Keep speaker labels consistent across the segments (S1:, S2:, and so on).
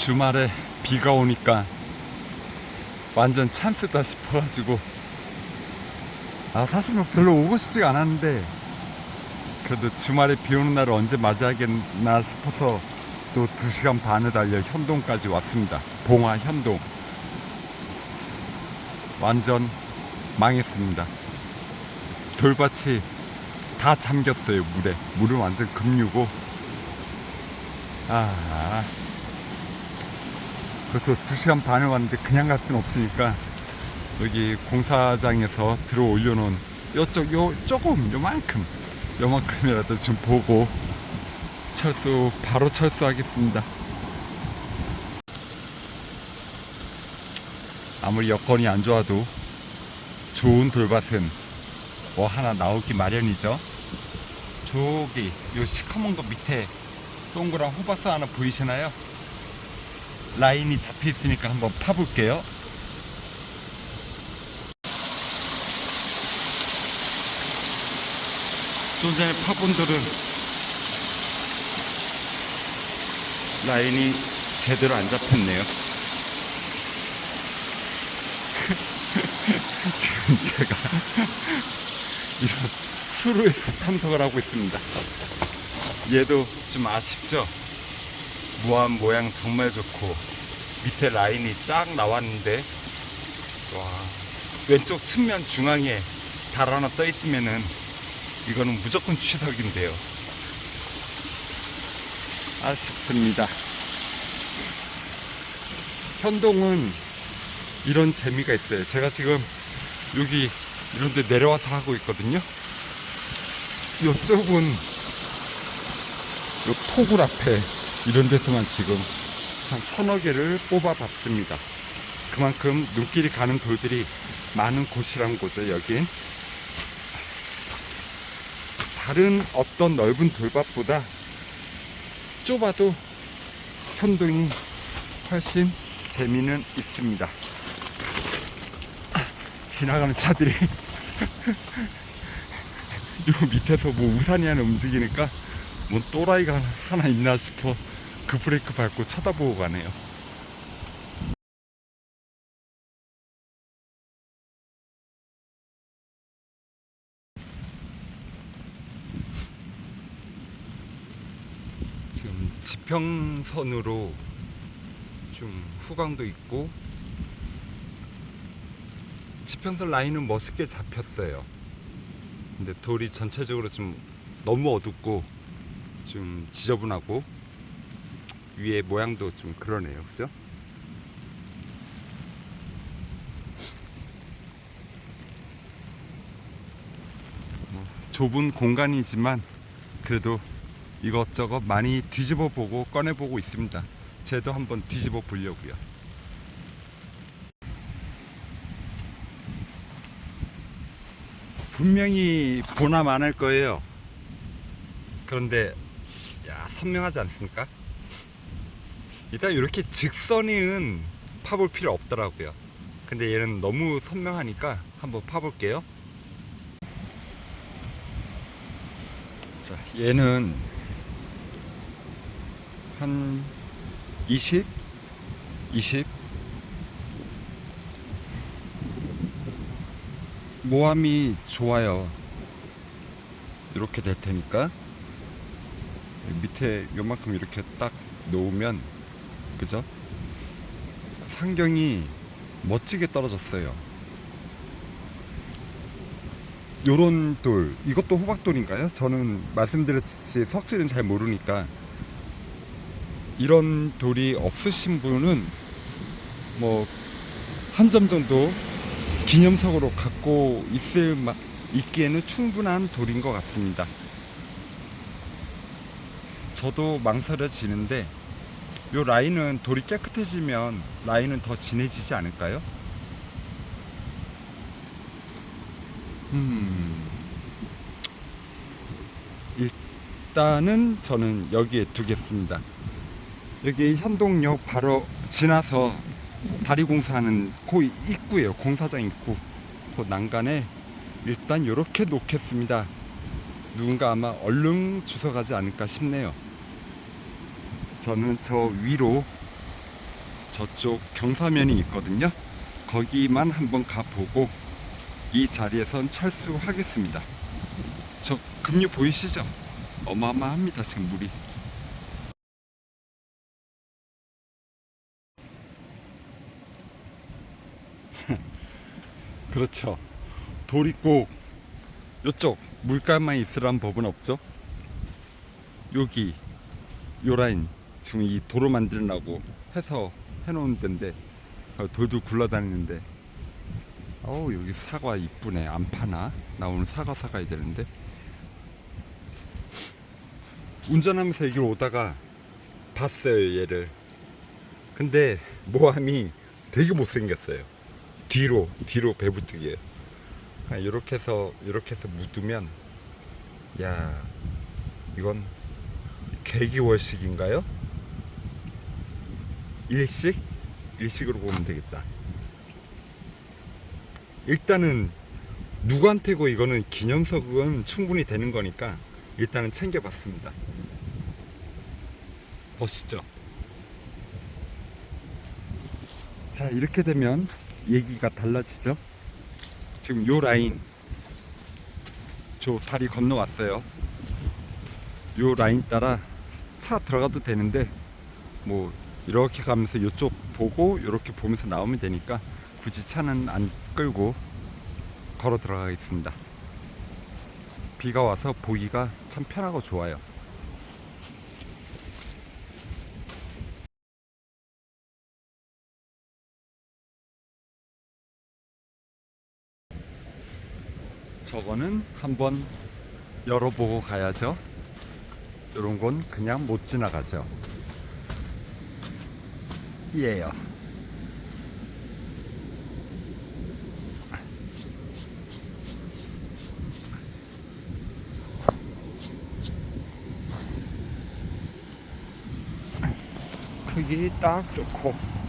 S1: 주말에 비가 오니까 완전 찬스다 싶어가지고. 아 사실 뭐 별로 오고 싶지가 않았는데 그래도 주말에 비 오는 날을 언제 맞이하겠나 싶어서 또 2시간 반을 달려 현동까지 왔습니다. 봉화 현동. 완전 망했습니다. 돌밭이 다 잠겼어요 물에. 물은 완전 급류고. 아 그래서 2시간 반을 왔는데 그냥 갈 수는 없으니까 여기 공사장에서 들어 올려놓은 요쪽 요 조금 요만큼 요만큼이라도 좀 보고 철수 바로 철수하겠습니다 아무리 여건이 안 좋아도 좋은 돌밭은 뭐 하나 나오기 마련이죠 저기 요 시커먼 거 밑에 동그란 호박스 하나 보이시나요? 라인이 잡혀 있으니까 한번 파볼게요. 좀 전에 파본 돌은 라인이 제대로 안 잡혔네요. 지금 제가 이런 수로에서 탐색을 하고 있습니다. 얘도 좀 아쉽죠? 무한 모양 정말 좋고 밑에 라인이 쫙 나왔는데 와 왼쪽 측면 중앙에 달 하나 떠 있으면은 이거는 무조건 취석인데요. 아쉽습니다. 현동은 이런 재미가 있어요. 제가 지금 여기 이런 데 내려와서 하고 있거든요. 이쪽은 요 토굴 앞에 이런 데서만 지금 한 서너 개를 뽑아봤습니다. 그만큼 눈길이 가는 돌들이 많은 곳이란 거죠, 여긴. 다른 어떤 넓은 돌밭보다 좁아도 현동이 훨씬 재미는 있습니다. 아, 지나가는 차들이 요 밑에서 뭐 우산이 하나 움직이니까 뭔 또라이가 하나 있나 싶어 그 브레이크 밟고 쳐다보고 가네요. 지금 지평선으로 좀 후광도 있고 지평선 라인은 멋있게 잡혔어요. 근데 돌이 전체적으로 좀 너무 어둡고 좀 지저분하고 위에 모양도 좀 그러네요 그죠? 뭐 좁은 공간이지만 그래도 이것저것 많이 뒤집어 보고 꺼내 보고 있습니다 쟤도 한번 뒤집어 보려고요 분명히 보나 마날 거예요 그런데 야 선명하지 않습니까? 일단 이렇게 직선은 파볼 필요 없더라고요. 근데 얘는 너무 선명하니까 한번 파볼게요. 자, 얘는 한 20, 20 모함이 좋아요. 이렇게 될 테니까 밑에 요만큼 이렇게 딱 놓으면 그죠? 상경이 멋지게 떨어졌어요. 요런 돌, 이것도 호박돌인가요? 저는 말씀드렸듯이 석질은 잘 모르니까 이런 돌이 없으신 분은 뭐 한 점 정도 기념석으로 갖고 있을 마, 있기에는 충분한 돌인 것 같습니다. 저도 망설여지는데 요 라인은 돌이 깨끗해지면 라인은 더 진해지지 않을까요? 음. 일단은 저는 여기에 두겠습니다. 여기 현동역 바로 지나서 다리 공사하는 그 입구예요. 공사장 입구. 그 난간에 일단 이렇게 놓겠습니다. 누군가 아마 얼른 주워 가지 않을까 싶네요. 저는 저 위로 저쪽 경사면이 있거든요. 거기만 한번 가보고 이 자리에선 철수하겠습니다. 저 급류 보이시죠? 어마어마합니다 지금 물이. 그렇죠. 돌이 꼭 요쪽 물가만 있으란 법은 없죠. 여기 요 라인 지금 이 도로 만들라고 해서 해놓은 데인데 어, 돌도 굴러다니는데. 어우 여기 사과 이쁘네. 안 파나? 나 오늘 사과 사가야 되는데. 운전하면서 여기 오다가 봤어요 얘를. 근데 모함이 되게 못생겼어요. 뒤로 뒤로 배부뜨기에요 이렇게 해서 이렇게 해서 묻으면 야 이건 개기월식인가요? 일식? 일식으로 보면 되겠다. 일단은 누구한테고 이거는 기념석은 충분히 되는 거니까 일단은 챙겨봤습니다. 보시죠. 자 이렇게 되면 얘기가 달라지죠. 지금 요 라인 저 다리 건너왔어요. 요 라인 따라 차 들어가도 되는데 뭐 이렇게 가면서 이쪽 보고 이렇게 보면서 나오면 되니까 굳이 차는 안 끌고 걸어 들어가겠습니다. 비가 와서 보기가 참 편하고 좋아요. 저거는 한번 열어보고 가야죠. 이런 건 그냥 못 지나가죠. 예요. 크기 딱 좋고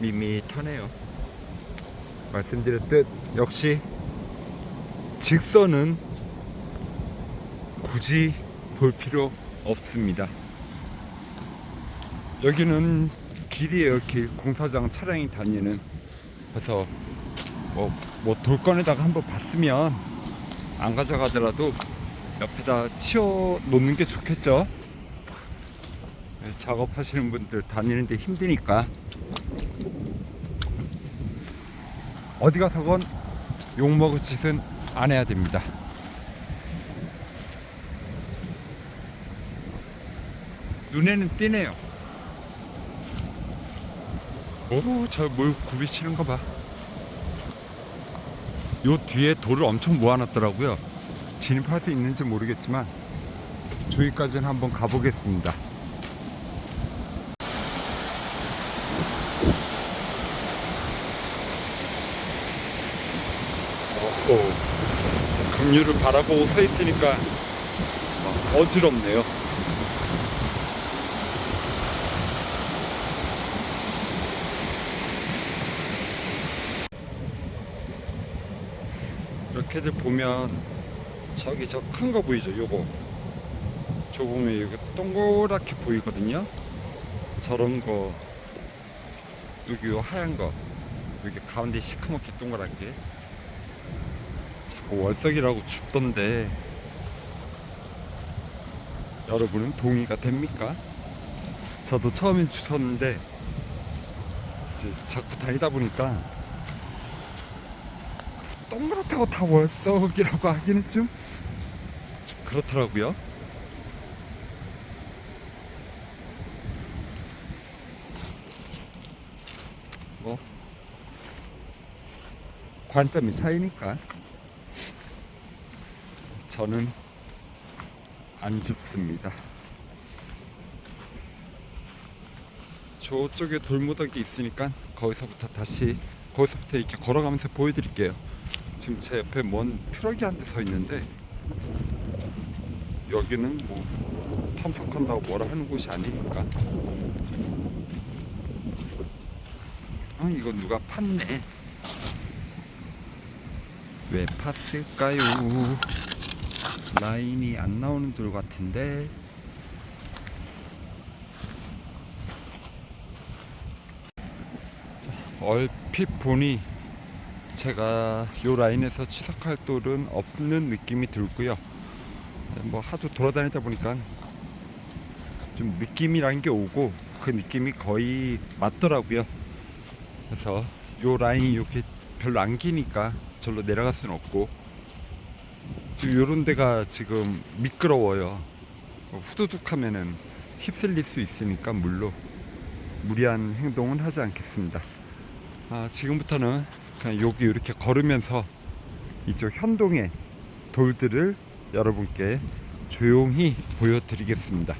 S1: 밋밋하네요. 말씀드렸듯 역시 직선은 굳이 볼 필요 없습니다. 여기는 길이에요 길 공사장 차량이 다니는 그래서 뭐, 뭐 돌건에다가 한번 봤으면 안 가져가더라도 옆에다 치워 놓는 게 좋겠죠 네, 작업하시는 분들 다니는데 힘드니까 어디 가서건 욕먹을 짓은 안 해야 됩니다 눈에는 띄네요 오, 저물 굽이치는 거 봐. 요 뒤에 돌을 엄청 모아놨더라고요. 진입할 수 있는지 모르겠지만 저기까지는 한번 가보겠습니다. 오, 급류를 바라보고 서 있으니까 어지럽네요. 이렇게들 보면 저기 저 큰 거 보이죠? 요거. 저 보면 여기 동그랗게 보이거든요? 저런 거. 여기 요 하얀 거. 여기 가운데 시커멓게 동그랗게 자꾸 월석이라고 춥던데 여러분은 동의가 됩니까? 저도 처음엔 주웠는데 자꾸 다니다 보니까 동그랗다고 다 월석이라고 하기는 좀, 좀 그렇더라고요. 뭐 관점이 차이니까 저는 안 죽습니다. 저쪽에 돌무더기 있으니까 거기서부터 다시 거기서부터 이렇게 걸어가면서 보여드릴게요. 지금 제 옆에 먼 트럭이 한 대 서 있는데 여기는 뭐 탐석한다고 뭐라 하는 곳이 아니니까. 아 이거 누가 팠네. 왜 팠을까요? 라인이 안 나오는 돌 같은데. 얼핏 보니 제가 요 라인에서 취석할 돌은 없는 느낌이 들고요. 뭐 하도 돌아다니다 보니까 좀 느낌이란 게 오고 그 느낌이 거의 맞더라고요. 그래서 요 라인이 이렇게 별로 안 기니까 절로 내려갈 수는 없고 요런 데가 지금 미끄러워요. 후두둑 하면은 휩쓸릴 수 있으니까 물로 무리한 행동은 하지 않겠습니다. 아, 지금부터는 그냥 여기 이렇게 걸으면서 이쪽 현동의 돌들을 여러분께 조용히 보여드리겠습니다.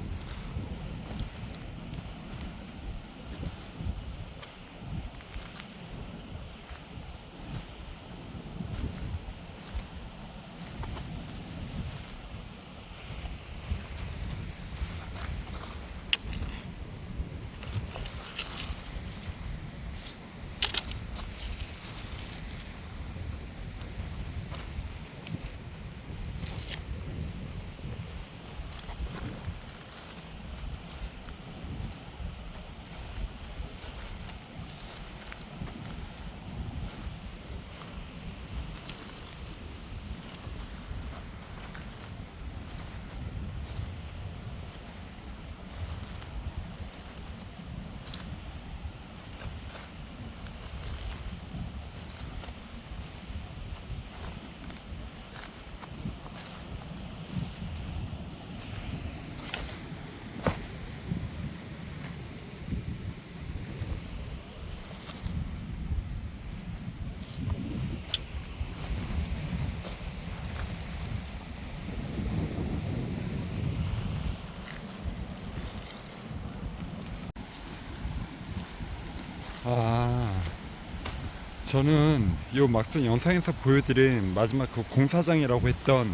S1: 저는 요 막상 영상에서 보여드린 마지막 그 공사장이라고 했던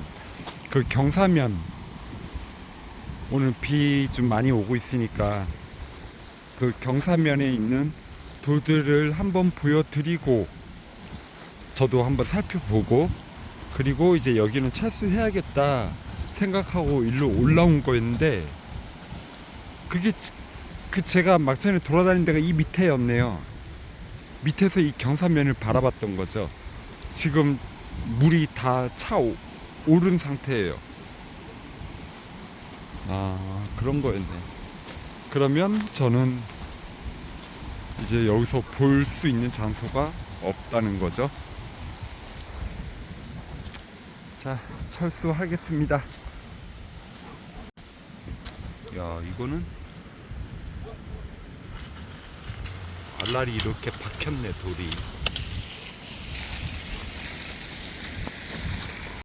S1: 그 경사면 오늘 비 좀 많이 오고 있으니까 그 경사면에 있는 돌들을 한번 보여드리고 저도 한번 살펴보고 그리고 이제 여기는 철수해야겠다 생각하고 일로 올라온 거였는데 그게 지- 그 제가 막전에 돌아다닌 데가 이 밑에였네요. 밑에서 이 경사면을 바라봤던 거죠. 지금 물이 다 차 오른 상태예요. 아 그런 거였네. 그러면 저는 이제 여기서 볼 수 있는 장소가 없다는 거죠. 자 철수하겠습니다. 야 이거는 알알이 이렇게 박혔네 돌이